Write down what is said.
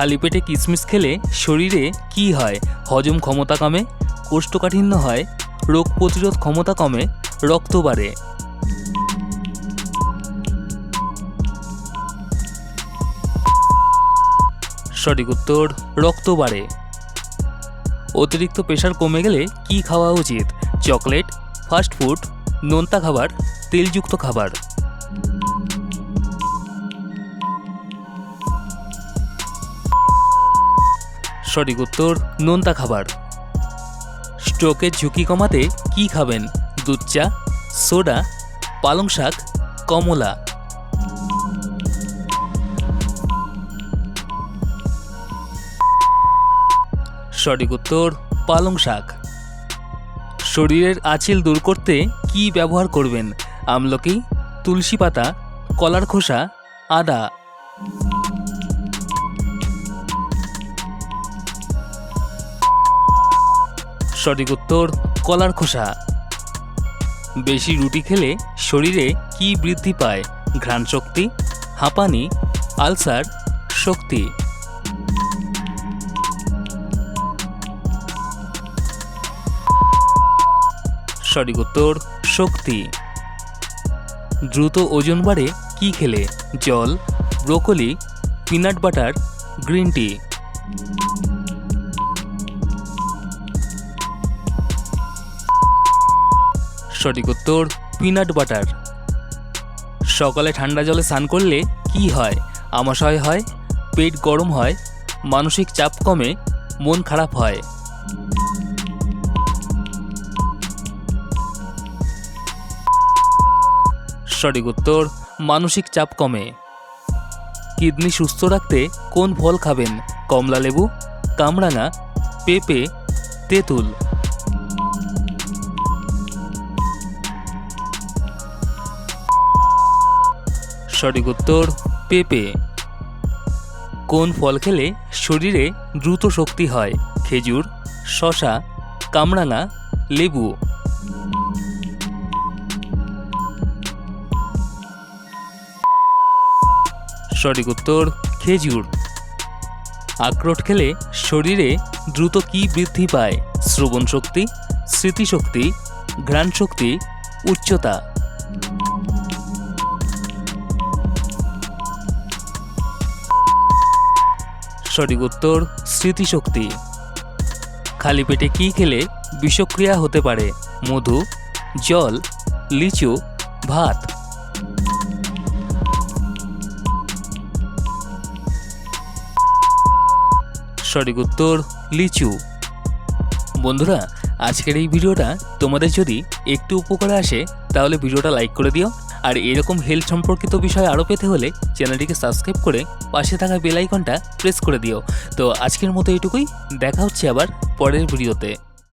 খালি পেটে কিশমিশ খেলে শরীরে কি হয়? হজম ক্ষমতা কমে, কোষ্ঠকাঠিন্য হয়, রোগ প্রতিরোধ ক্ষমতা কমে, রক্ত বাড়ে। সঠিক উত্তর, রক্ত বাড়ে। অতিরিক্ত প্রেশার কমে গেলে কি খাওয়া উচিত? চকলেট, ফাস্ট ফুড, নোনতা খাবার, তেলযুক্ত খাবার। সঠিক উত্তর, নোনতা খাবার। স্ট্রোকের ঝুঁকি কমাতে কি খাবেন? দুধ চা, সোডা, পালং শাক, কমলা। সঠিক উত্তর, পালং শাক। শরীরের আঁচিল দূর করতে কি ব্যবহার করবেন? আমলকি, তুলসী পাতা, কলার খোসা, আদা। সঠিক উত্তর, কলার খোসা। বেশি রুটি খেলে শরীরে কি বৃদ্ধি পায়? ঘ্রাণ শক্তি, হাঁপানি, আলসার, শক্তি। সঠিক উত্তর, শক্তি। দ্রুত ওজন বাড়ে কি খেলে? জল, broccoli, peanut butter, green tea. সঠিক উত্তর পিনাট বাটার সকালে ঠান্ডা জলে স্নান করলে কি হয়? আমাশয় হয়, পেট গরম হয়, মানসিক চাপ কমে, মন খারাপ হয়। সঠিক উত্তর, মানসিক চাপ কমে। কিডনি সুস্থ রাখতে কোন ফল খাবেন? কমলা লেবু, কামরাঙা, পেঁপে, তেঁতুল। সঠিক উত্তর পেঁপে। কোন ফল খেলে শরীরে দ্রুত শক্তি হয়? খেজুর শশা কামরাঙা, লেবু। সঠিক উত্তর, খেজুর। আখরোট খেলে শরীরে দ্রুত কি বৃদ্ধি পায়? শ্রবণ শক্তি স্মৃতিশক্তি ঘ্রাণ শক্তি উচ্চতা। সঠিক উত্তর, স্মৃতিশক্তি। খালি পেটে কি খেলে বিষক্রিয়া হতে পারে? মধু, জল, লিচু, ভাত। সঠিক উত্তর, লিচু। বন্ধুরা, আজকের এই ভিডিওটা তোমাদের যদি একটু উপকারে আসে, তাহলে ভিডিওটা লাইক করে দিও। আর এরকম হেলথ সম্পর্কিত বিষয় আরও পেতে হলে চ্যানেলটিকে সাবস্ক্রাইব করে পাশে থাকা বেল আইকনটা প্রেস করে দিও। তো আজকের মতো এটুকুই দেখা হচ্ছে আবার পরের ভিডিওতে